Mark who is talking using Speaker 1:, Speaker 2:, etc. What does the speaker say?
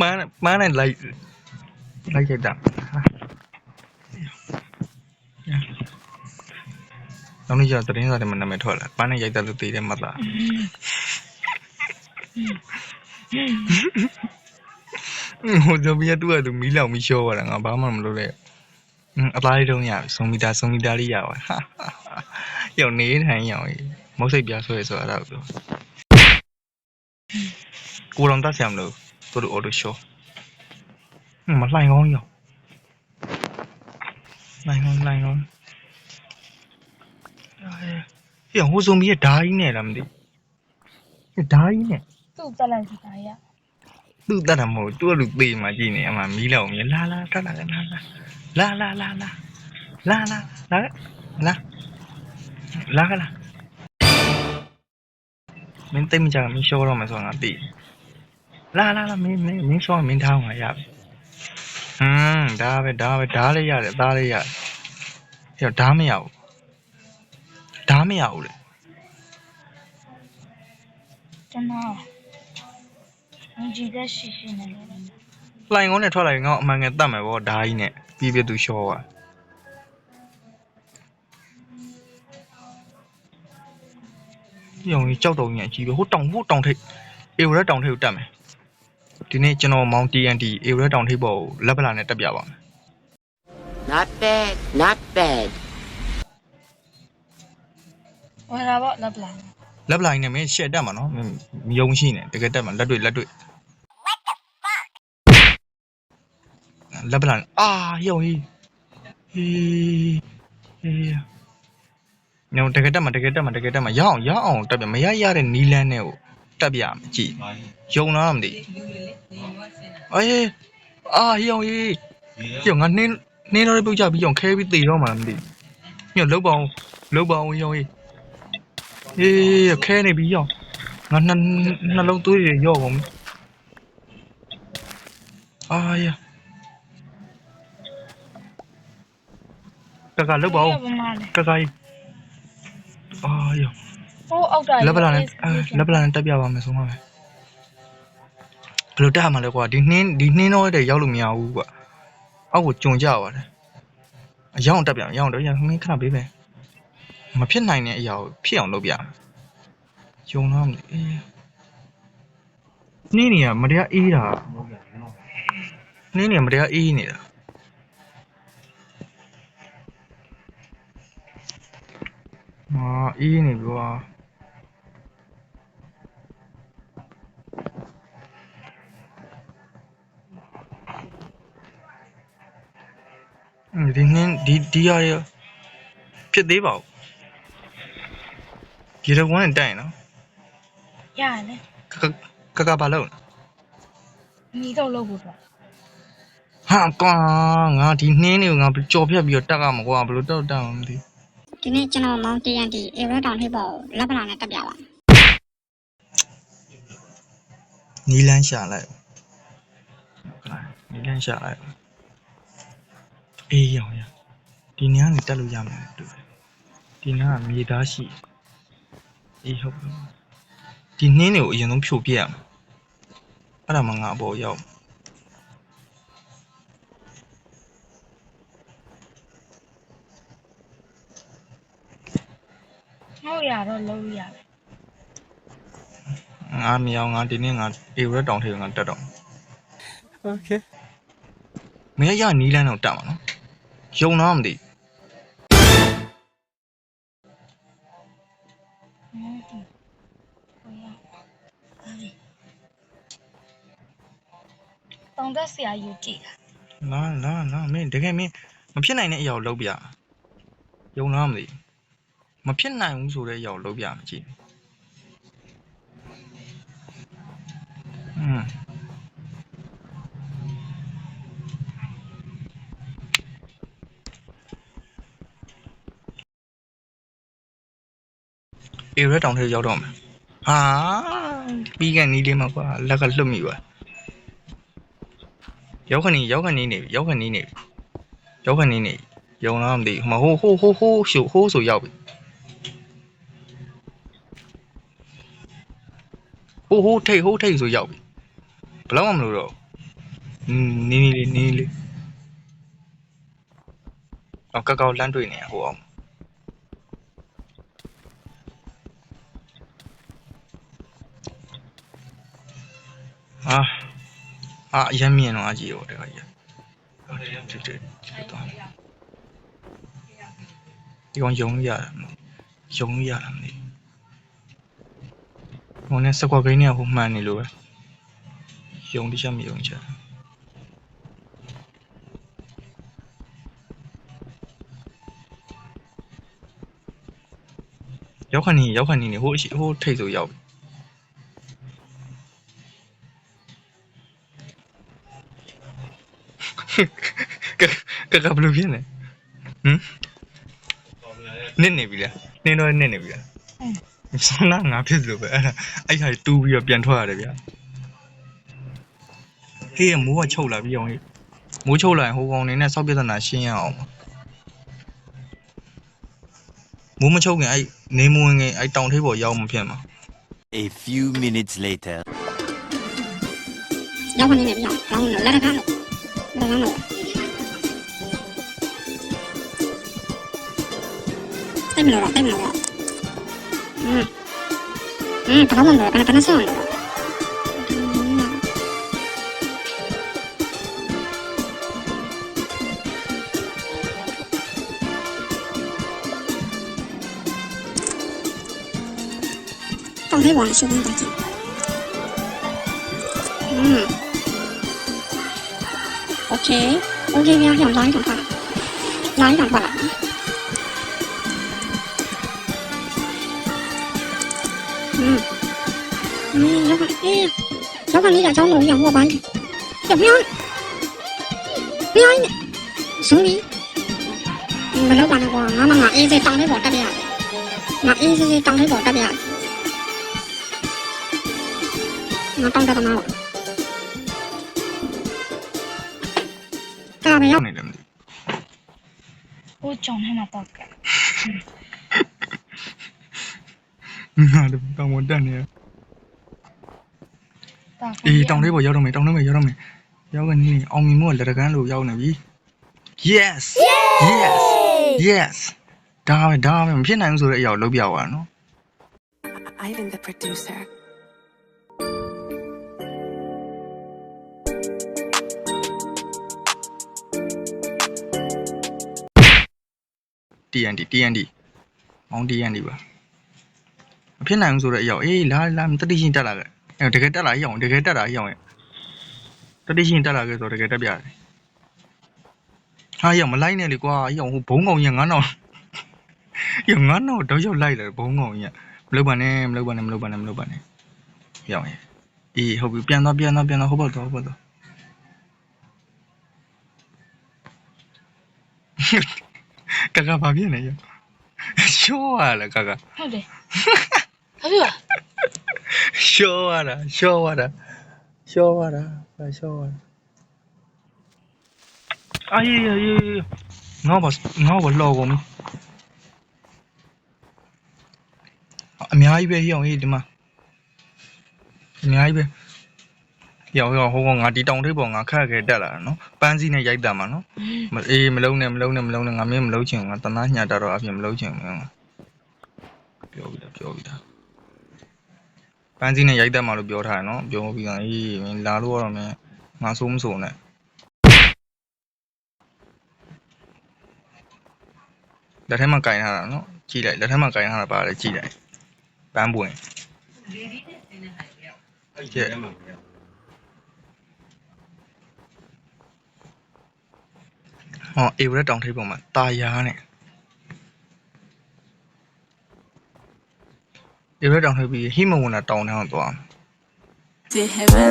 Speaker 1: ပန်းပန်းနဲ့လိုက်လိုက်ရိုက်တာဟာနောက်နေ့ကျတော့သတင်းစာထဲမှာနာမည်ထွက်လာပန်းနဲ့ရိုက်တာလို့သိတယ်မှတ်သားဟိုဇဘီယာတူကသူမီးလောင်မီးရှောသွားတာငါဘာမှမလုပ်လဲအင်းအသားလေးတုံးရပြီစုံမီတာစုံမီတာလေးရပါဟာရောနေထိုင်ရောင်ကြီးမုတ်စိတ်ပြဆွဲဆိုတာတော့ပြောကိုတော်တက်ဆရာမလို့ သူတို့အော်တိုရှောမလှိုင်ကောင်းရောလှိုင်ကောင်းလှိုင်ကောင်းအေးဟိုစုံမီးရဲ့ဓာကြီးနဲ့လားမသိဘူးဓာကြီးနဲ့
Speaker 2: သူ့တက်လိုက်စီတာရ
Speaker 1: သူ့တတ်တာမဟုတ်သူ့လူသေးမှကြည့်နေအမှမီးလောက်မြင်လာလာတက်လာလာလာလာလာလာလာလာလာလာလာလာမင်းတိတ်မကြမင်းရှောတော့မယ်ဆိုတော့ငါသိ လာလာလာမင်းမင်းမင်းရှောမင်းထားမှာရပြီဟမ်ဒါပဲဒါပဲဓားလေးရတယ်အသားလေးရတယ်ဟဲ့ဓားမရဘူးဓားမရဘူးလေ
Speaker 2: ကျွန်တော်ငကြည့်တဲ့ရှိရှိနေတယ်
Speaker 1: လှိုင်ကုန်းနဲ့ထွက်လာရင်ငါ့အမှန်ငယ်တတ်မယ်ဗောဓားကြီးနဲ့ပြီးပြသူရှောသွားဒီအောင်ကြီးကြောက်တုံကြီးအကြီးပဲဟိုတောင်ဟိုတောင်ထိပ်အေဝရက်တောင်ထိပ်ကိုတက်မယ် ဒီနေ့ကျွန်တော်မောင် TNT အေဝရက်တောင်ထိပ်ပေါ်ကိုလက်ပလာနဲ့တက်ပြပါမယ်
Speaker 3: Not bad, not bad.
Speaker 2: ဝယ်လာပေါ့လက်ပလာ
Speaker 1: လက်ပလာကြီးနဲ့မင်းရှက်တက်မှာနော်မင်းမယုံရှိနေတကယ်တက်မှာလက်တွေ့လက်တွေ့လက်ပလာနဲ့အာဟိုဟေးဟေးဟေးညောင်တကယ်တက်မှာတကယ်တက်မှာတကယ်တက်မှာရအောင်ရအောင်တက်ပြမရရတဲ့နီလန်းနဲ့ကိုတက်ပြမယ်ကြည့် ယုံလားမသိအေးအာဟိုဟေးဟိုငါနှင်းနှင်းတော့ပြုတ်ကြပြီးအောင်ခဲပြီးတေတော့မှမသိညောင်လုတ်ပါအောင်လုတ်ပါအောင်ဟိုဟေးအေးခဲနေပြီရောငါနှနှလုံးသွေးတွေရော့ကုန်ပြီအာရကကလုတ်ပါဦး
Speaker 2: ဘမလဲ
Speaker 1: ကကကြီးအာရ
Speaker 2: ဟိုအောက်တာ
Speaker 1: လက်ပလာနဲ့အဲလက်ပလာနဲ့တက်ပြပါမယ်ဆုံးပါမယ် ဘယ်လိုတက်ရမှာလဲကွာဒီနှင်းဒီနှင်းတော့တဲ့ရောက်လို့မရဘူးကွာအောက်ကိုကြုံကြပါတယ်အရောင်တက်ပြမယ်အရောင်တော့ရမင်းခဏပေးမယ်မဖြစ်နိုင်တဲ့အရာကိုဖြစ်အောင်လုပ်ပြမယ်ဂျုံတော့မလို့အေးနှင်းနေရမတရားအေးတာနှင်းနေမတရားအေးနေတာအာအေးနေပြီ ဒီနှင်းဒီဒီရရဖြစ်သေးပါဘူးဒီတော့ဝမ်းနဲ့တိုက်ရင်နော်
Speaker 2: ရတယ်
Speaker 1: ကကကကဘာလို့လဲ
Speaker 2: ညီတော့လုပ်ဖို့တော့
Speaker 1: ဟာကွာငါဒီနှင်းတွေကိုငါကြော်ဖြတ်ပြီးတော့တက်ကမှာကွာဘယ်လိုတော့တက်မှမသိ
Speaker 4: ဒီနေ့ကျွန်တော်မောင် TNT အေရတောင်ထိပ်ပေါ်ကိုလက်ပလာနဲ့တက်ပြပါမယ်
Speaker 1: နီလန်းရှာလိုက်ဟုတ်လားနီလန်းရှာလိုက် အေးရောင်ရဒီနေရာကနေတက်လို့ရမယ်တူတယ်ဒီနားကမြေသားရှိအေးဟုတ်ပြီဒီနှင်းတွေကိုအရင်ဆုံးဖြိုပြရမယ်အဲ့ဒါမှငါအပေါ်ရောက်
Speaker 2: ဟုတ်ရတော့လုပ်ရတယ်
Speaker 1: ငါမြောင်ငါဒီနေ့ငါအေရက်တောင်ထိပ်ငါတက်တော့
Speaker 5: Okay.
Speaker 1: မင်းရနီးလန်းတော့တက်မှာနော် ယုံတော့မသိ
Speaker 2: ဟုတ်တယ်ဟိုရအဲ့တောင်သက်ဆရာယူကြည့်တာ
Speaker 1: လာလာလာမင်းတကယ်မင်းမဖြစ်နိုင်တဲ့အရာကိုလုပ်ပြယုံတော့မသိမဖြစ်နိုင်ဘူးဆိုတဲ့အရာကိုလုပ်ပြမှာကြည့်อืม အေရက်တောင်ထဲရောက်တော့မှာဟာပြီးကန်နီးလေးမှာကွာလက်ကလွတ်မိပါရောက်ခဏီရောက်ခဏီနေပြီရောက်ခဏီနေပြီရောက်ခဏီနေယုံလားမသိဘူးဟိုဟိုဟိုဟိုဟိုရှုဟိုးဆိုရောက်ပြီဟိုဟိုထိတ်ဟိုထိတ်ဆိုရောက်ပြီဘယ်တော့မှမလို့တော့อืมနီးနီးလေးနီးနီးလေးအော်ကောက်ကောက်လမ်းတွေ့နေရဟိုအောင် အာအာအရင်မြင်တော့အကြီးရောတခါကြီးဟုတ်တယ်တူတူတူတော့ဒီကောင်ယုံလို့ရတာမလို့ယုံလို့ရတာမသိဘူးဟိုနဲ့စကွာကိန်းနဲ့ဟိုမှန်နေလို့ပဲယုံတစ်ချက်မယုံချက်ရောက်ခဏီရောက်ခဏီနေဟိုအရှိဟိုထိတ်ဆိုရောက်ပြီ ကလဘလူးဖြစ်နေဟမ်နစ်နေပြီလားနင်းတော့နစ်နေပြီလားဆန္ဒငါဖြစ်လို့ပဲအဲ့ဒါအဲ့ဟာတူးပြီးတော့ပြန်ထွက်ရတယ်ဗျာဟေးမိုးကချုပ်လာပြီးအောင်မိုးချုပ်လာရင်ဟိုကောင်နေနဲ့စောက်ပြဿနာရှင်းရအောင်မိုးမချုပ်ခင်အဲ့နေမဝင်ခင်အဲ့တောင်ထိပ်ပေါ်ရောက်မှဖြစ်မှာ
Speaker 6: A few minutes later
Speaker 4: ရောက်နေပြီရောက်တော့လက်ခါလို့ のよエムロだエムロだうんうんパパモンドだから楽しいもんだ我还。嗯。ok. Ok chế video hiểu nói chẳng phải nói chẳng phải ừ. Ừ các bạn nghe các bạn đi là cháu ngủ nhỏ mua bánh kiểu mấy ơi mấy ơi xuống đi. Mà lúc bạn này còn nó mà ngọt y dây tăng thấy bỏ ta bị hại ngọt y dây tăng thấy bỏ ta bị hại nó tăng ra tầm nào နေရော
Speaker 1: က်နေလဲမသိ
Speaker 2: ဘူးကိုကြောင်ထဲမှာပေါက်
Speaker 1: ကငါတို့တောင်ပေါ်တက်နေအေးတောင်လေးပေါ်ရောက်တော့မယ်တောင်လေးပေါ်ရောက်တော့မယ်ရောက်ကနေအောင်မြင်မို့လက်ရကန်းလို့ရောက်နေပြီ yes yes yes ဒါပဲဒါပဲမဖြစ်နိုင်ဘူးဆိုတဲ့အရာကိုလုပ်ပြသွားတာနော်
Speaker 7: I am the producer
Speaker 1: TNT TNT မောင်း TNT ပါမဖြစ်နိုင်ဘူးဆိုတဲ့အရာကိုအေးလာလာတတိရှင်တက်လာခဲ့အဲတကယ်တက်လာရအောင်တကယ်တက်လာရအောင်ရဲ့တတိရှင်တက်လာခဲ့ဆိုတော့တကယ်တက်ပြတယ်ဟာရမလိုက်နဲ့လေကွာရအောင်ဟိုဘုံကောင်ကြီးငါတော့ရငါတော့တော့ရောက်လိုက်တယ်ဘုံကောင်ကြီးမလုပ်ပါနဲ့မလုပ်ပါနဲ့မလုပ်ပါနဲ့မလုပ်ပါနဲ့ရအောင်ရဲ့အေးဟုတ်ပြီပြန်တော့ပြန်တော့ပြန်တော့ဟုတ်ပါတော့ဟုတ်ပါတော့ ကကဘာဖြစ်နေရရှိုးရလားကက
Speaker 2: ဟုတ်တယ်ဟုတ်ပြီပါ
Speaker 1: ရှောရတာရှောရတာရှောရတာဘာရှောရတာအေးအေးအေးငါဘာငါဘာလောကုန်ပြီအများကြီးပဲဟိအောင်ဟေးဒီမှာအများကြီးပဲ ရောက်ရောက်ဟိုကောင်ငါတီတောင်ထိပ်ပေါ်ငါခက်ခဲတက်လာတာနော်ပန်းစည်းနဲ့ရိုက်တတ်မှာနော်မအေးမလုံးနဲ့မလုံးနဲ့မလုံးနဲ့ငါမင်းမလုံးချင်ဘူးငါတနာညှတာတော့အပြင်မလုံးချင်ဘူးငါပြောပြီးသားပြောပြီးသားပန်းစည်းနဲ့ရိုက်တတ်မှလို့ပြောထားတယ်နော်ပြောပြီးတော့အေးမင်းလာလို့ရတော့မင်းငါဆိုးမဆိုးနဲ့လက်ထဲမှာကင်ထားတာနော်ကြည့်လိုက်လက်ထဲမှာကင်ထားတာပါတယ်ကြည့်လိုက်ပန်းပွင့်ကျဲ ဟောအေဝရက်တောင်ထိပ်ပေါ်မှာတာယာနဲ့အေဝရက်တောင်ထိပ်ပြီးဟိမဝန္တာတောင်ထဲမှာသွား
Speaker 7: To heaven.